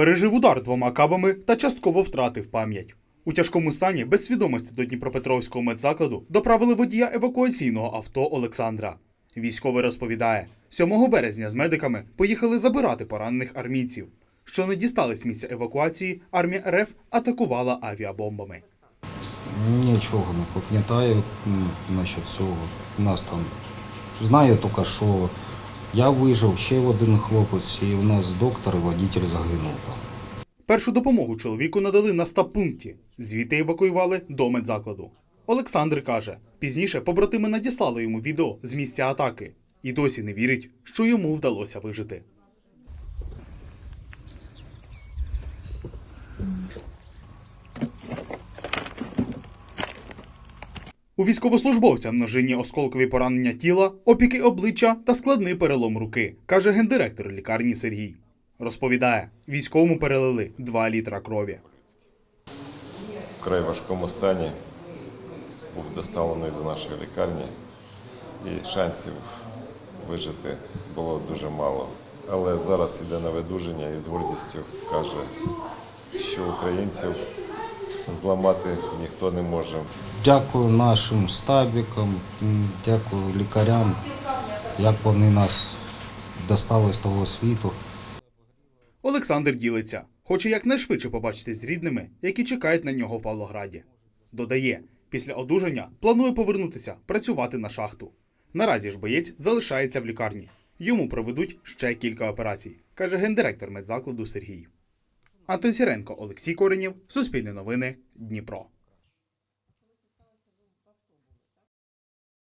Пережив удар двома кабами та частково втратив пам'ять. У тяжкому стані без свідомості до Дніпропетровського медзакладу доправили водія евакуаційного авто Олександра. Військовий розповідає, 7 березня з медиками поїхали забирати поранених армійців. Що не дістались місця евакуації, армія РФ атакувала авіабомбами. Нічого не пам'ятаю м, насчет цього. Нас там знаю тільки, що я вижив, ще один хлопець, і у нас доктор і водитель загинув там. Першу допомогу чоловіку надали на стаб-пункті. Звідти евакуювали до медзакладу. Олександр каже, пізніше побратими надіслали йому відео з місця атаки і досі не вірить, що йому вдалося вижити. У військовослужбовця множинні осколкові поранення тіла, опіки обличчя та складний перелом руки, каже гендиректор лікарні Сергій. Розповідає, військовому перелили 2 літра крові. в край важкому стані був доставлений до нашої лікарні, і шансів вижити було дуже мало. Але зараз іде на видуження і з гордістю каже, що українців зламати ніхто не може. Дякую нашим стабікам, дякую лікарям, як вони нас достали з того світу. Олександр ділиться, хоче якнайшвидше побачити з рідними, які чекають на нього в Павлограді. Додає, після одужання планує повернутися працювати на шахту. Наразі ж боєць залишається в лікарні. Йому проведуть ще кілька операцій, каже гендиректор медзакладу Сергій. Антон Сіренко, Олексій Коренєв, Суспільне новини, Дніпро.